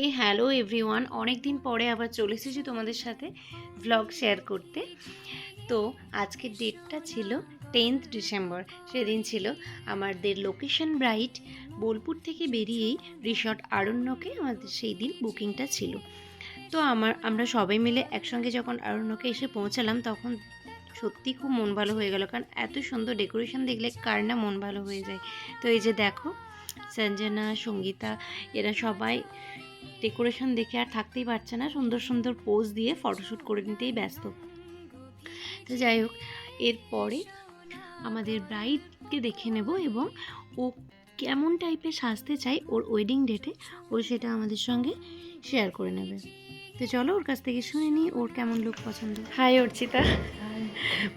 এই hello everyone অনেক দিন পরে আবার চলে এসেছি তোমাদের সাথে ভ্লগ শেয়ার করতে। তো আজকের ডেটটা ছিল টেন্থ ডিসেম্বর সেদিন ছিল আমাদের লোকেশন ব্রাইট বোলপুর থেকে বেরিয়েই রিসর্ট আরণ্যকে আমাদের সেই দিন বুকিংটা ছিল। তো আমার, আমরা সবাই মিলে একসঙ্গে যখন আরণ্যকে এসে পৌঁছালাম, তখন সত্যি খুব মন ভালো হয়ে গেল, কারণ এত সুন্দর ডেকোরেশন দেখলে কার না মন ভালো হয়ে যায়। তো এই যে দেখো, সঞ্জনা, সঙ্গীতা, এরা সবাই ডেকোরেশন দেখে আর থাকতেই পারছে না। সুন্দর সুন্দর পোজ দিয়ে ফটোশ্যুট করে নিতেই ব্যস্ত। তো যাই হোক, এরপরে আমাদের ব্রাইডকে দেখে নেব এবং ও কেমন টাইপের সাজতে চাই ওর ওয়েডিং ডেটে ও সেটা আমাদের সঙ্গে শেয়ার করে নেবে। তো চলো ওর কাছ থেকে শুনে নিই ওর কেমন লুক পছন্দ। হাই অর্চিতা।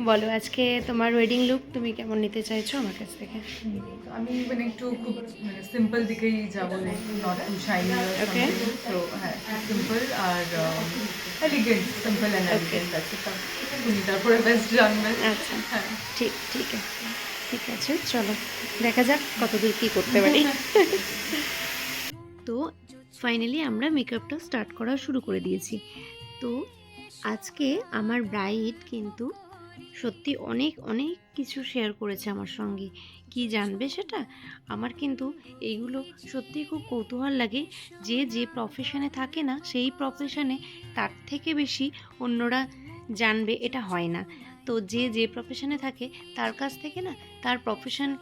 বলো আজকে তোমার ওয়েডিং লুক তুমি কেমন নিতে চাইছো আমার কাছ থেকে? আমি মানে একটু খুব মানে সিম্পল দিকেই যাব নট টু শাইনি Okay. তো হ্যাঁ সিম্পল আর এলিগেন্ট সিম্পল অ্যান্ড এলিগেন্ট আছে তুমি তারপরে বেস্ট জানবে আচ্ছা হ্যাঁ। ঠিক ঠিক আছে। ঠিক আছে চলো দেখা যাক কতদূর কী করতে পারি। তো ফাইনালি আমরা মেকআপটা স্টার্ট করা শুরু করে দিয়েছি। তো আজকে আমার ব্রাইড কিন্তু সত্যি অনেক অনেক কিছু শেয়ার করেছে আমার সঙ্গে। কি জানবে সেটা? আমার কিন্তু এইগুলো সত্যি খুব কৌতূহল লাগে যে যে প্রফেশনে থাকে না, সেই প্রফেশনে তার থেকে বেশি অন্যরা জানবে এটা হয় না। তো যে যে প্রফেশনে থাকে, তার কাছ থেকে না, তার প্রফেশন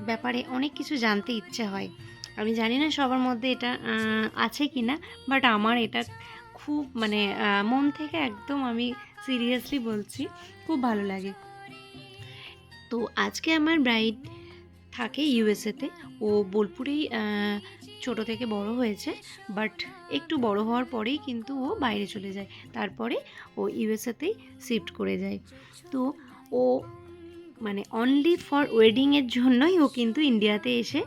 ব্যাপারে অনেক কিছু জানতে ইচ্ছে হয়। আমি জানি না সবার মধ্যে এটা আছে কি না বাট আমার এটা খুব মানে মন থেকে একদম আমি সিরিয়াসলি বলছি, খুব ভালো লাগে। তো আজকে আমার ব্রাইড থাকে ইউএসএতে ও বোলপুরেই ছোট থেকে বড় হয়েছে বাট একটু বড় হওয়ার পরেই কিন্তু ও বাইরে চলে যায়, তারপরে ও ইউএসএতেই শিফট করে যায়। তো ও মানে অনলি ফর ওয়েডিংয়ের জন্যই ও কিন্তু ইন্ডিয়াতে এসে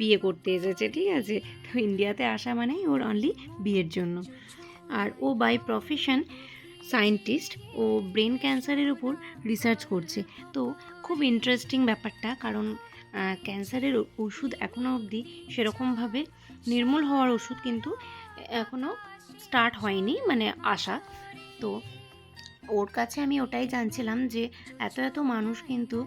বিয়ে করতে এসেছে, ঠিক আছে? তো ইন্ডিয়াতে আসা মানেই ওর অনলি বিয়ের জন্য। আর ও বাই প্রফেশন সায়েন্টিস্ট ও ব্রেন ক্যান্সারের উপর রিসার্চ করছে। তো খুব ইন্টারেস্টিং ব্যাপারটা, কারণ ক্যান্সারের ওষুধ এখনও অবধি সেরকমভাবে নির্মূল হওয়ার ওষুধ কিন্তু এখনও স্টার্ট হয়নি মানে আসা। তো ওর কাছে আমি ওটাই জানছিলাম যে এত এত মানুষ কিন্তু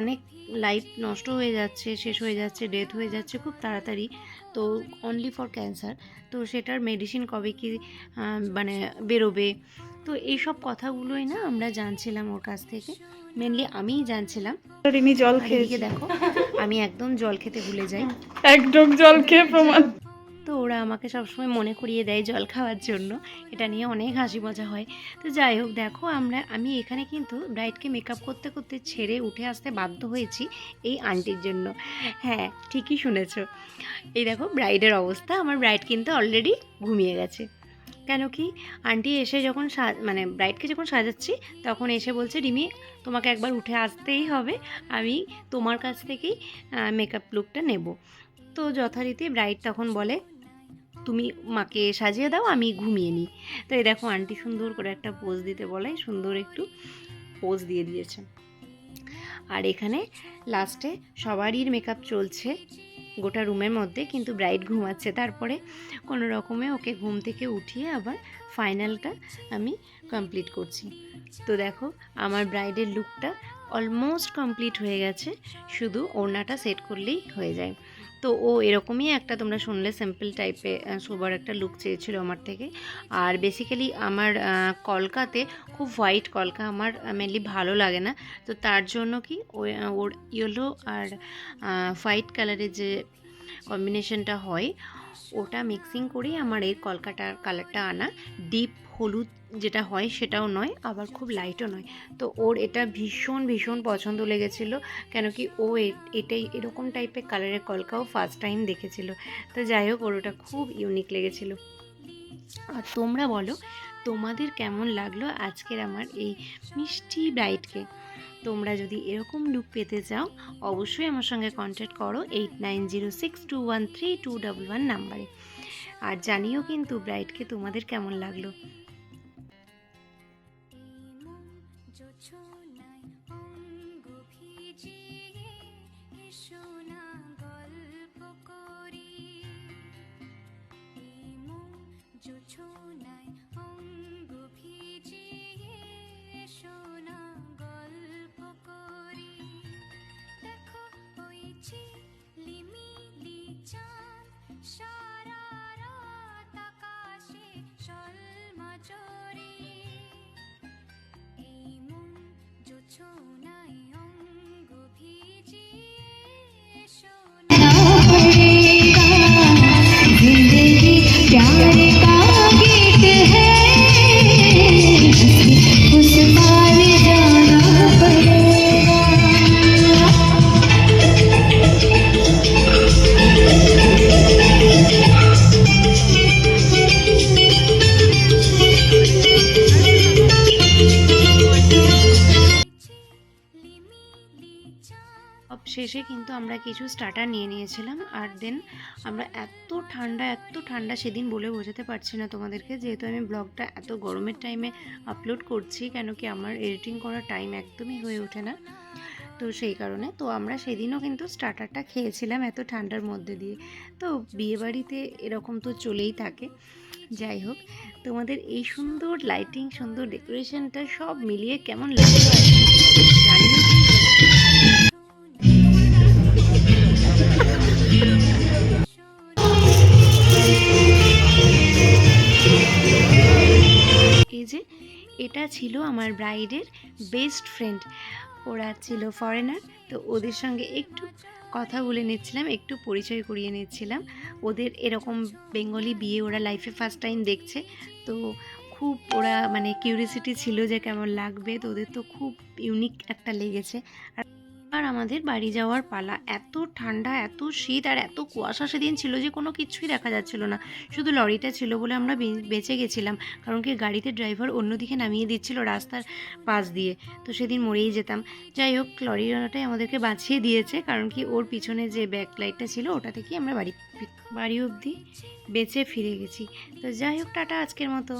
অনেক লাইফ নষ্ট হয়ে যাচ্ছে শেষ হয়ে যাচ্ছে ডেথ হয়ে যাচ্ছে খুব তাড়াতাড়ি। তো অনলি ফর ক্যান্সার তো সেটার মেডিসিন কবে কি মানে বেরোবে? তো এইসব কথাগুলোই না আমরা জানছিলাম ওর কাছ থেকে। মেনলি আমিই জানছিলাম। রিমি জল খেয়ে দেখো আমি একদম জল খেতে ভুলে যাই। একদম জল খেয়ে প্রমাণ তো ওরা আমাকে সবসময় মনে করিয়ে দেয় জল খাওয়ার জন্য। এটা নিয়ে অনেক হাসি মজা হয়। তো যাই হোক, দেখো আমরা, আমি এখানে কিন্তু ব্রাইডকে মেকআপ করতে করতে ছেড়ে উঠে আসতে বাধ্য হয়েছি এই আন্টির জন্য। হ্যাঁ ঠিকই শুনেছ। এই দেখো ব্রাইডের অবস্থা, আমার ব্রাইড কিন্তু অলরেডি ঘুমিয়ে গেছে। কেন কি, আন্টি এসে যখন মানে ব্রাইডকে যখন সাজাচ্ছি, তখন এসে বলছে, রিমি, তোমাকে একবার উঠে আসতেই হবে। আমি তোমার কাছ থেকেই মেকআপ লুকটা নেব। তো যথারীতি ব্রাইড তখন বলে, তুমি মাকে সাজিয়ে দাও, আমি ঘুমিয়ে নিই। তো এই দেখো আন্টি সুন্দর করে একটা পোজ দিতে বলে, সুন্দর একটু পোজ দিয়ে দিয়েছে। আর এখানে লাস্টে সবারই মেকআপ চলছে গোটা রুমের মধ্যে, কিন্তু ব্রাইড ঘুমাচ্ছে। তারপরে কোনো রকমে ওকে ঘুম থেকে উঠিয়ে আবার ফাইনালটা আমি কমপ্লিট করছি। তো দেখো আমার ব্রাইডের লুকটা অলমোস্ট কমপ্লিট হয়ে গেছে, শুধু ওড়নাটা সেট করলেই হয়ে যায়। তো ও এরকমই একটা তোমরা শুনলে সিম্পল টাইপে সোবার একটা লুক চেয়েছিল আমার থেকে। আর বেসিক্যালি আমার কলকাতে খুব হোয়াইট কলকা, আমার মেনলি ভালো লাগে না। তো তার জন্য কি ওর ইয়েলো আর হোয়াইট কালারের যে কম্বিনেশনটা হয় ওটা মিক্সিং করেই আমার এই কলকাটার কালারটা আনা। ডিপ হলুদ যেটা হয় সেটাও নয়, আবার খুব লাইটও নয়। তো ওর এটা ভীষণ ভীষণ পছন্দ লেগেছিলো, কেন কি ও এটাই এরকম টাইপের কালারের কলকাও ফার্স্ট টাইম দেখেছিল। তো যাই হোক, ওর ওটা খুব ইউনিক লেগেছিল। আর তোমরা বলো, তোমাদের কেমন লাগল আজকের আমার এই মিষ্টি ব্রাইডকে তোমরা যদি এরকম লুক পেতে চাও, অবশ্যই আমার সঙ্গে কন্ট্যাক্ট করো eight nine zero six two one three two double one নাম্বারে। আর জানিও কিন্তু ব্রাইডকে তোমাদের কেমন লাগল। অঙ্গ ভিজিয়ে সোনা করি। দেখো ওই ঝিলিমিলি চাঁদ সারা রাত আকাশে সলমাচরি এই মন জোছনায় আমরা কিছু স্টার্টার নিয়ে নিয়েছিলাম আর দেন আমরা এত ঠান্ডা এত ঠান্ডা সেদিন বলে বোঝাতে পারছি না তোমাদেরকে। যেহেতু আমি ব্লগটা এত গরমের টাইমে আপলোড করছি, কেন কি আমার এডিটিং করার টাইম একদমই হয়ে ওঠে না। তো সেই কারণে, তো আমরা সেদিনও কিন্তু স্টার্টারটা খেয়েছিলাম এত ঠান্ডার মধ্যে দিয়ে। তো বিয়েবাড়িতে এরকম তো চলেই থাকে। যাই হোক, তোমাদের এই সুন্দর লাইটিং সুন্দর ডেকোরেশনটা সব মিলিয়ে কেমন লাগল আর এটা ছিল আমার ব্রাইডের বেস্ট ফ্রেন্ড ওরা ছিল ফরেনার তো ওদের সঙ্গে একটু কথা বলে নিচ্ছিলাম, একটু পরিচয় করিয়ে নিচ্ছিলাম। ওদের এরকম বেঙ্গলি বিয়ে ওরা লাইফে ফার্স্ট টাইম দেখছে, তো খুব ওরা মানে কিউরিয়াসিটি ছিল যে কেমন লাগবে, তো ওদের তো খুব ইউনিক একটা লেগেছে। আর আর আমাদের বাড়ি যাওয়ার পালা। এত ঠান্ডা, এত শীত আর এত কুয়াশা সেদিন ছিল যে কোনো কিছুই দেখা যাচ্ছিল না। শুধু লরিটা ছিল বলে আমরা বেঁচে গেছিলাম। কারণ কি গাড়িতে ড্রাইভার অন্যদিকে নামিয়ে দিচ্ছিল রাস্তার পাশ দিয়ে। তো সেদিন মরেই যেতাম। যাই হোক, লরিটাই আমাদেরকে বাঁচিয়ে দিয়েছে। কারণ কি ওর পিছনে যে ব্যাক লাইটটা ছিল, ওটা থেকেই আমরা বাড়ি বাড়ি অবধি বেঁচে ফিরে গেছি। তো যাই হোক, টাটা আজকের মতো।